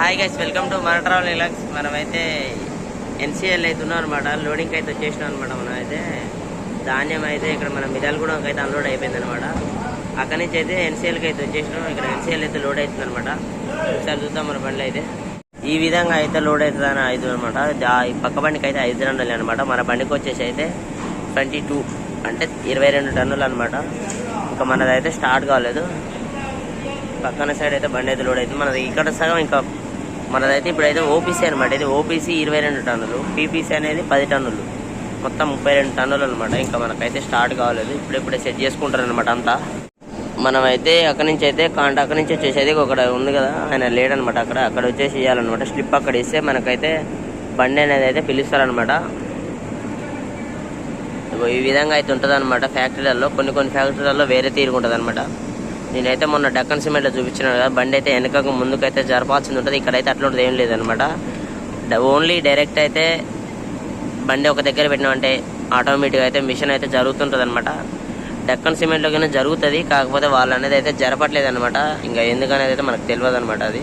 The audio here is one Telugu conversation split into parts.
హాయ్ గైస్ వెల్కమ్ టు మన ట్రావెల్ రిలాక్స్ మనమైతే ఎన్సీఎల్ అయితే ఉన్నాం అనమాట లోడింగ్ అయితే వచ్చేసినాం అనమాట మనం అయితే ధాన్యం అయితే ఇక్కడ మన మిదాలగూడకి అయితే అన్లోడ్ అయిపోయింది అనమాట అక్కడి నుంచి అయితే ఎన్సీఎల్కి అయితే వచ్చేసినాం. ఇక్కడ ఎన్సీఎల్ అయితే లోడ్ అవుతుంది అనమాట ఒకసారి చూద్దాం మన బండ్లు అయితే. ఈ విధంగా అయితే లోడ్ అవుతుంది అని ఐదు అనమాట ఈ పక్క బండికి అయితే ఐదు టన్నులు అనమాట మన బండికి వచ్చేసి అయితే ట్వంటీ టూ అంటే ఇరవై రెండు టన్నులు అనమాట ఇంకా మనదైతే స్టార్ట్ కాలేదు. పక్కన సైడ్ అయితే బండి అయితే లోడ్ అవుతుంది. మనది ఇక్కడ సగం ఇంకా మనదైతే ఇప్పుడైతే ఓపీసీ అనమాట ఇది ఓపీసీ ఇరవై రెండు టన్నులు పీపీసీ అనేది పది టన్నులు. మొత్తం ముప్పై రెండు టన్నులు అనమాట ఇంకా మనకైతే స్టార్ట్ కాలేదు. ఇప్పుడిప్పుడే సెట్ చేసుకుంటారు అనమాట అంతా. మనమైతే అక్కడి నుంచి అయితే కాంట అక్కడి నుంచి వచ్చేసేది ఒకడ ఉంది కదా ఆయన లేడనమాట అక్కడ. అక్కడ వచ్చేసి ఇవ్వాలన్నమాట స్లిప్ అక్కడ ఇస్తే మనకైతే బండి అనేది అయితే పిలుస్తారనమాట ఈ విధంగా అయితే ఉంటుంది అనమాట ఫ్యాక్టరీలలో కొన్ని కొన్ని ఫ్యాక్టరీలలో వేరే తీరుకుంటుంది అనమాట నేనైతే మొన్న డక్కన్ సిమెంట్లో చూపించినాను కదా బండి అయితే వెనకకు ముందుకైతే జరపాల్సింది ఉంటుంది. ఇక్కడైతే అట్లాంటిది ఏం లేదనమాట ఓన్లీ డైరెక్ట్ అయితే బండి ఒక దగ్గర పెట్టినామంటే ఆటోమేటిక్గా అయితే మిషన్ అయితే జరుగుతుంటుంది అనమాట డక్కన్ సిమెంట్లో కింద జరుగుతుంది కాకపోతే వాళ్ళు అనేది అయితే జరపట్లేదు అనమాట ఇంకా ఎందుకనేది అయితే మనకు తెలియదు అనమాట అది.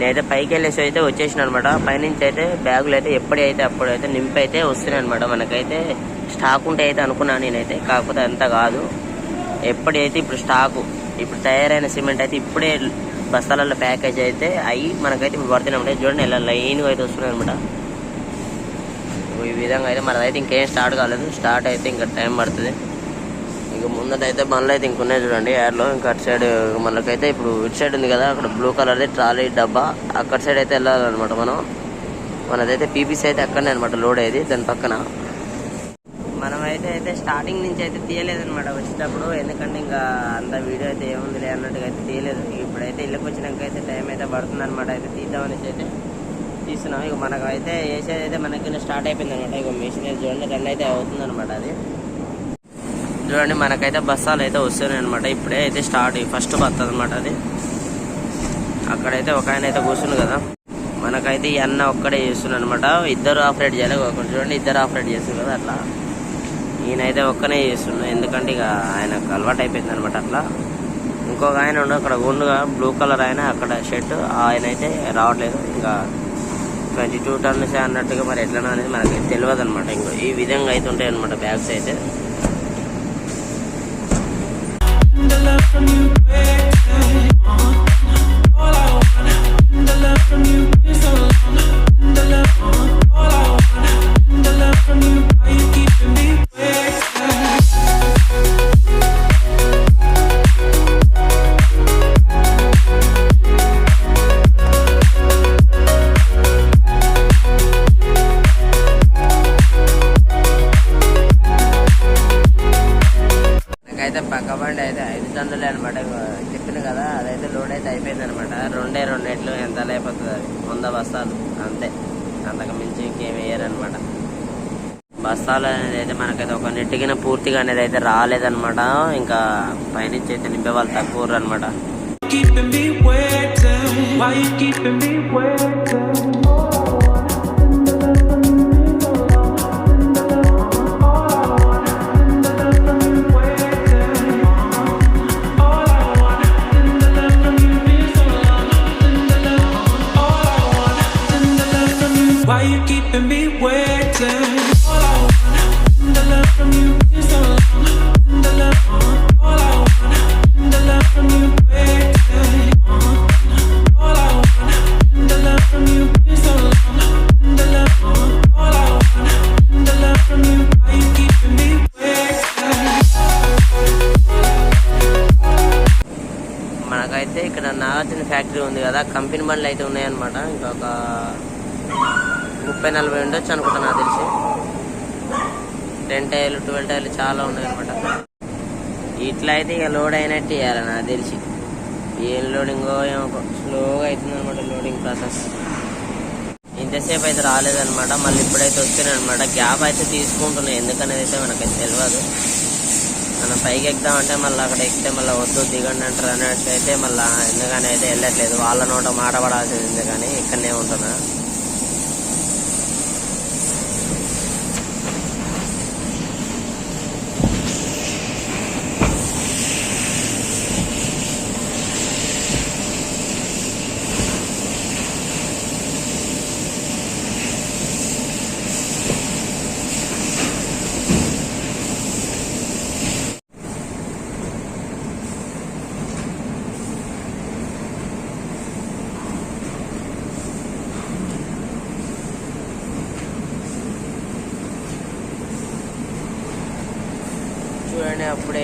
నేనైతే పైకి వెళ్ళేసి అయితే వచ్చేసిన అనమాట పైనుంచి అయితే బ్యాగులు అయితే ఎప్పుడైతే అయితే నింపి అయితే వస్తున్నాయి అనమాట మనకైతే స్టాక్ ఉంటే అయితే అనుకున్నాను నేనైతే కాకపోతే అంత కాదు. ఎప్పుడైతే ఇప్పుడు స్టాకు ఇప్పుడు తయారైన సిమెంట్ అయితే ఇప్పుడే బస్తాలలో ప్యాకేజ్ అయితే అవి మనకైతే ఇప్పుడు పడుతున్నాయి చూడండి ఇలా లైన్గా అయితే వస్తున్నాయి అనమాట ఈ విధంగా అయితే మనదైతే ఇంకేం స్టార్ట్ కాలేదు. స్టార్ట్ అయితే ఇంకా టైం పడుతుంది. ఇక ముందటైతే మనలో అయితే ఇంకున్నాయి చూడండి. యాడ్లో ఇంకా అటు సైడ్ మనకైతే ఇప్పుడు ఇటు సైడ్ ఉంది కదా అక్కడ బ్లూ కలర్ది ట్రాలీ డబ్బా. అక్కడ సైడ్ అయితే వెళ్ళాలన్నమాట మనం. మనదైతే పీపీసీ అయితే అక్కడనే అనమాట లోడ్ అయ్యేది దాని పక్కన. మనమైతే అయితే స్టార్టింగ్ నుంచి అయితే తీయలేదనమాట వచ్చేటప్పుడు. ఎందుకంటే ఇంకా అంత వీడియో అయితే ఏముందిలే అన్నట్టుగా అయితే తీయలేదు. ఇప్పుడైతే ఇళ్ళకి వచ్చినాక అయితే టైం అయితే పడుతుంది అనమాట అయితే తీద్దామనేసి అయితే తీస్తున్నాం. ఇక మనకు అయితే వేసేది అయితే మనకి స్టార్ట్ అయిపోయింది అనమాట ఇక మిషన్ అయితే చూడండి రన్ అయితే అవుతుంది అనమాట అది. చూడండి మనకైతే బస్సాలు అయితే వస్తున్నాయి అనమాట ఇప్పుడే అయితే స్టార్ట్ ఫస్ట్ బస్ అనమాట అది. అక్కడైతే ఒక ఆయన అయితే కూర్చుండు కదా. మనకైతే ఈ అన్న ఒక్కడే చేస్తున్నాడు అనమాట ఇద్దరు ఆపరేట్ చేయాలి ఒకటి చూడండి ఇద్దరు ఆపరేట్ చేస్తారు కదా అట్లా. ఈయనైతే ఒక్కనే చేస్తున్నాడు ఎందుకంటే ఇక ఆయనకు అలవాటు అయిపోయింది అనమాట అట్లా. ఇంకొక ఆయన ఉండు అక్కడ గుండుగా బ్లూ కలర్ ఆయన అక్కడ షర్ట్ ఆయన అయితే రావట్లేదు. ఇంకా ట్వంటీ టూ టన్స్ అన్నట్టుగా మరి ఎట్లనో అనేది మనకి తెలియదు అనమాట ఇంకో ఈ విధంగా అయితే ఉంటాయి అనమాట బ్యాగ్స్ అయితే. From you అంతకు మించి ఇంకేం వేయరనమాట. బస్తాలు అనేది అయితే మనకైతే ఒక నెట్టిగిన పూర్తిగా అనేది అయితే రాలేదనమాట. ఇంకా పైనుంచి అయితే నింపే వాళ్ళు తక్కువ అనమాట కంపెనీ బండ్లు అయితే ఉన్నాయన్నమాట. ఇంకొక ముప్పై నలభై ఉండొచ్చు అనుకుంటా నాకు తెలిసి. టెన్ టైర్లు ట్వెల్వ్ టైర్లు చాలా ఉన్నాయి అనమాట ఇట్లా అయితే ఇక లోడ్ అయినట్టు ఇవ్వాలి నాకు తెలిసి. ఏం లోడింగో ఏమో స్లోగా అవుతుంది అనమాట లోడింగ్ ప్రాసెస్. ఇంతసేపు అయితే రాలేదన్నమాట. మళ్ళీ ఇప్పుడైతే వస్తున్నాయి అనమాట గ్యాప్ అయితే తీసుకుంటున్నాయి ఎందుకనేది అయితే మనకైతే తెలియదు మనం పైకి ఎక్కుదామంటే మళ్ళీ అక్కడ ఎక్కితే మళ్ళీ వద్దు దిగండి అంటారు అన్నట్టు అయితే మళ్ళీ ఎందుకని అయితే వెళ్ళట్లేదు. వాళ్ళ నోట మాట పడాల్సింది కానీ ఇక్కడనే ఉంటున్నా.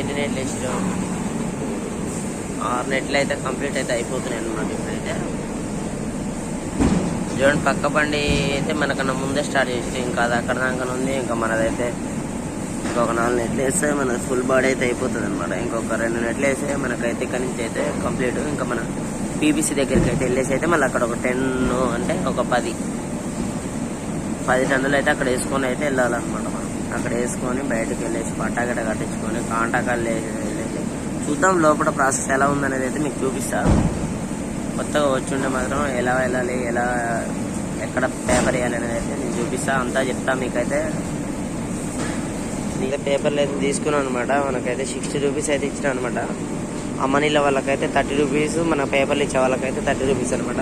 ఎన్ని నెట్లు వేసినాం ఆరు నెట్లు అయితే కంప్లీట్ అయితే అయిపోతున్నాయి అనమాట ఇప్పుడైతే. చూడండి పక్క బండి అయితే మనకన్నా ముందే స్టార్ట్ చేసి ఇంకా అది అక్కడ దాకా ఉంది. ఇంకా మనదైతే ఇంకొక నాలుగు నెట్లు వేస్తే మన ఫుల్ బాడీ అయితే అయిపోతుంది అనమాట ఇంకొక రెండు నెట్లు వేస్తే మనకైతే ఇక్కడి నుంచి అయితే కంప్లీట్. ఇంకా మన పీబీసీ దగ్గరికి అయితే వెళ్ళేసి అయితే మళ్ళీ అక్కడ ఒక టెన్ అంటే ఒక పది. పది టన్నులు అయితే అక్కడ వేసుకొని అయితే వెళ్ళాలన్నమాట మనం. అక్కడ వేసుకొని బయటకు వెళ్ళేసి పట్టాగడ కట్టించుకొని కాంటాకాలు వెళ్ళేసి చూద్దాం లోపల ప్రాసెస్ ఎలా ఉందనేది అయితే మీకు చూపిస్తాను. కొత్తగా వచ్చుంటే మాత్రం ఎలా వెళ్ళాలి ఎలా ఎక్కడ పేపర్ వేయాలి అనేది అయితే నేను చూపిస్తా అంతా చెప్తా మీకైతే. ఇంకా పేపర్లు అయితే తీసుకున్నాను అనమాట మనకైతే సిక్స్టీ రూపీస్ అయితే ఇచ్చిన అనమాట అమ్మనీళ్ళ వాళ్ళకైతే థర్టీ రూపీస్ మన పేపర్లు ఇచ్చే వాళ్ళకైతే థర్టీ రూపీస్ అనమాట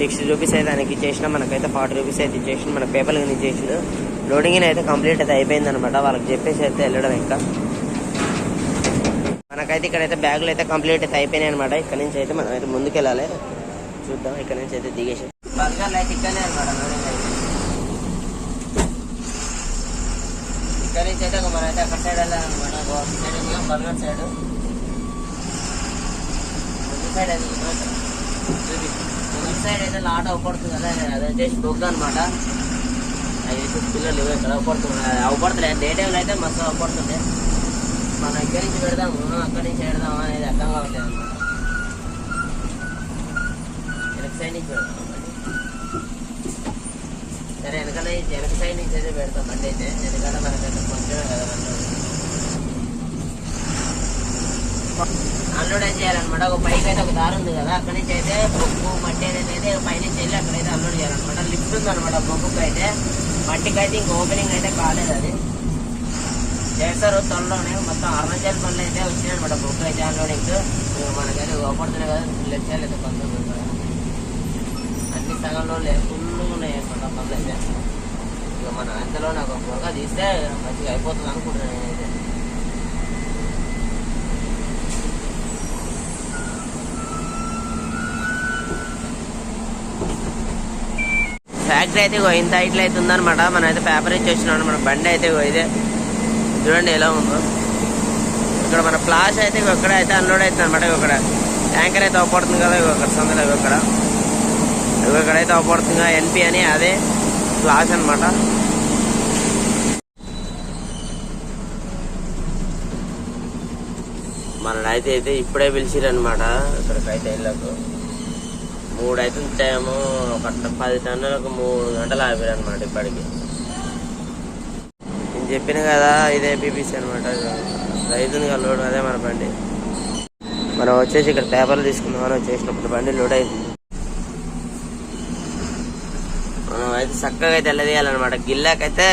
సిక్స్టీ రూపీస్ అయితే ఆయనకి ఇచ్చేసిన మనకైతే ఫార్టీ రూపీస్ అయితే ఇచ్చేసిన మన పేపర్లు కానీ ఇచ్చేసిన లోడింగ్ అయితే కంప్లీట్ అయితే అయిపోయింది అనమాట వాళ్ళకి చెప్పేసి అయితే వెళ్ళడం ఇంకా. మనకైతే ఇక్కడైతే బ్యాగులు అయితే కంప్లీట్ అయితే అయిపోయినాయి అనమాట ఇక్కడ నుంచి అయితే మనం అయితే ముందుకు వెళ్ళాలి చూద్దాం ఇక్కడ నుంచి అయితే దిగేసి. బర్గర్లు అయితే ఇక్కడనే అనమాట ఇక్కడ నుంచి అయితే మనం అయితే అక్కడ సైడ్ వెళ్ళాలన్నమాట. సైడ్ బర్గర్ సైడ్ సైడ్ అది చూపి ముందు సైడ్ అయితే లాట్ అవపడుతుంది కదా అది జస్ట్ బొగ్గ అనమాట అది పిల్లలు ఇక్కడ అవపడుతుంది అవపడుతుంది డే టైంలో అయితే మస్తు అవపడుతుంది మనం ఇక్కడి నుంచి పెడదాము? అక్కడి నుంచి పెడదాము అనేది అర్థం కావట్లేదు అనమాట వెనక సైడ్ నుంచి పెడదాం సరే వెనకాల వెనక సైడ్ నుంచి అయితే పెడతాం బండి అయితే. వెనకాల మనకైతే కొంచెమే కదా అన్లోడ్ చేయాలన్నమాట. ఒక పైకి అయితే ఒక దారి ఉంది కదా అక్కడి నుంచి అయితే బొగ్గు మట్టి అనేది అయితే పైనుంచి వెళ్ళి అక్కడైతే అన్లోడ్ చేయాలన్నమాట లిఫ్ట్ అనమాట అయితే మట్టికి అయితే ఇంక ఓపెనింగ్ అయితే కాలేదు అది. చేస్తారు త్వరలోనే మొత్తం అరుణాచల్ పనులు అయితే వచ్చినాయి అనమాట బొగ్గు అయితే అన్లోడింగ్ మనకైతే ఓపడుతున్నాయి కదా లెఫ్ట్ అయితే పనులు అన్ని సగంలో ఫుల్ ఉన్నాయి అనమాట పనులు అయితే. ఇక మన అంతలో నాకు ఒక తీస్తే మంచిగా అయిపోతుంది అనుకుంటున్నాను నేనైతే. ఫ్యాక్టరీ అయితే ఇంత హైట్లో అయితే ఉందన్నమాట. మనం అయితే పేపర్ ఇచ్చి వచ్చినాం అనమాట బండి అయితే ఇదే. చూడండి ఎలా ఉందో. ఇక్కడ మన ప్లాస్ అయితే ఇక్కడ అయితే అన్లోడ్ అవుతుంది అనమాట ఇక్కడ. ట్యాంకర్ అయితే అవపడుతుంది కదా ఇక్కడ సందులో ఇక్కడ. ఇక్కడ అయితే ఇక్కడైతే అవపడుతుంది ఎన్పి అని అదే ప్లాస్ అనమాట మన అయితే ఇప్పుడే పిలిచిరనమాట ఇక్కడికైతే వెళ్ళకు మూడు అయితే టైము ఒక పది టన్నులకు మూడు గంటలు ఆపారు అనమాట ఇప్పటికి. నేను చెప్పిన కదా ఇదే బీబీసీ అనమాట రైతుని కదా లోడ్ అదే మన బండి. మనం వచ్చేసి ఇక్కడ పేపర్లు తీసుకుందాం అని వచ్చేసినప్పుడు బండి లోడ్ అయింది. మనం అయితే చక్కగా అయితే వెళ్ళదీయాలన్నమాట. గిల్లాకైతే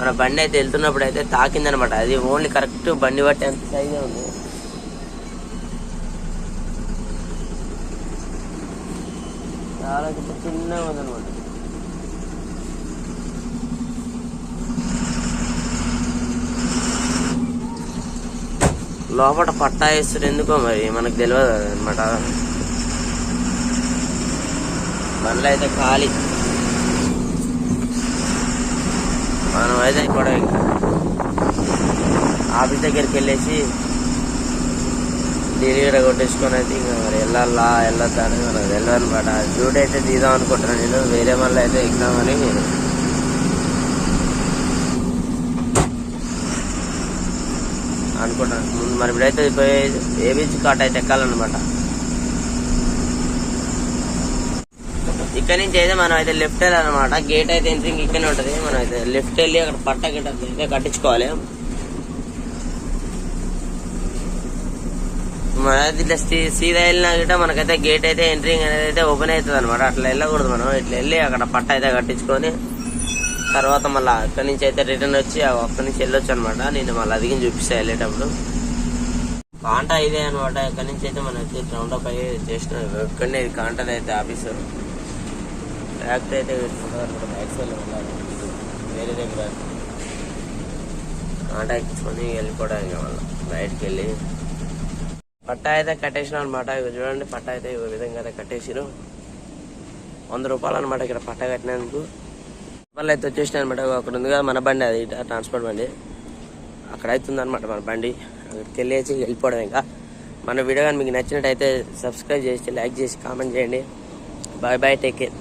మన బండి అయితే వెళ్తున్నప్పుడు అయితే తాకిందనమాట అది ఓన్లీ కరెక్ట్ బండి బట్టి ఎంత సైజే ఉంది. చాలా చిన్నగా ఉందనమాట లోపల పట్టా వేస్తారు ఎందుకో మరి? మనకు తెలియదు అనమాట బండ్లు అయితే ఖాళీ. మనం అయితే కూడా ఇంకా ఆఫీస్ దగ్గరికి వెళ్ళేసి డెలివరీ కొట్టించుకొని అయితే ఇంకా మరి వెళ్ళాలా వెళ్ళొద్దా అని మనకు తెలియదు అనమాట. డ్యూటీ అయితే తీద్దాం అనుకుంటున్నాను నేను వేరే మళ్ళీ అయితే ఎగ్దామని నేను అనుకుంటాను ముందు మరి ఇప్పుడైతే పోయి ఏ కాట్ అయితే ఎక్కాలన్నమాట. ఇక్కడ నుంచి అయితే మనం అయితే లెఫ్ట్ వెళ్ళాలన్నమాట. గేట్ అయితే ఎంట్రింగ్ ఇక్కడనే ఉంటుంది. మనం అయితే లెఫ్ట్ వెళ్ళి అక్కడ పట్ట గిట్ట అయితే కట్టించుకోవాలి. మన ఇట్లా సీ- సీదా వెళ్ళినా గిట్ట మనకైతే గేట్ అయితే ఎంట్రింగ్ అనేది అయితే ఓపెన్ అవుతుంది అనమాట అట్లా వెళ్ళకూడదు మనం. ఇట్లా వెళ్ళి అక్కడ పట్ట అయితే కట్టించుకొని తర్వాత మళ్ళీ అక్కడి నుంచి అయితే రిటర్న్ వచ్చి అక్కడి నుంచి వెళ్ళొచ్చు అనమాట నేను మళ్ళీ అదిగి చూపిస్తా వెళ్ళేటప్పుడు. కాంటా ఇదే అనమాట ఇక్కడ నుంచి అయితే మనం అయితే రౌండ్ అప్ అయ్యి చేసిన ఇక్కడనే ఇది కాంటాది అయితే ఆఫీసు. ఫ్యాక్టరీ అయితే వేరే దగ్గర కాంటా ఎక్కించుకొని వెళ్ళిపోవడానికి మళ్ళీ బయటకు వెళ్ళి పట్టా అయితే కట్టేసిన అనమాట ఇక చూడండి పట్టా అయితే ఈ విధంగా అయితే కట్టేసిరు వంద రూపాయలు అనమాట ఇక్కడ పట్టా కట్టినందుకు. వాళ్ళు అయితే వచ్చేసిన అనమాట అక్కడ ఉంది కదా మన బండి అది ట్రాన్స్పోర్ట్ బండి. అక్కడ అవుతుంది అనమాట మన బండి. అక్కడికి వెళ్ళేసి వెళ్ళిపోవడం ఇంకా. మన వీడియో కానీ మీకు నచ్చినట్టయితే సబ్స్క్రైబ్ చేసి లైక్ చేసి కామెంట్ చేయండి. Bye bye take care.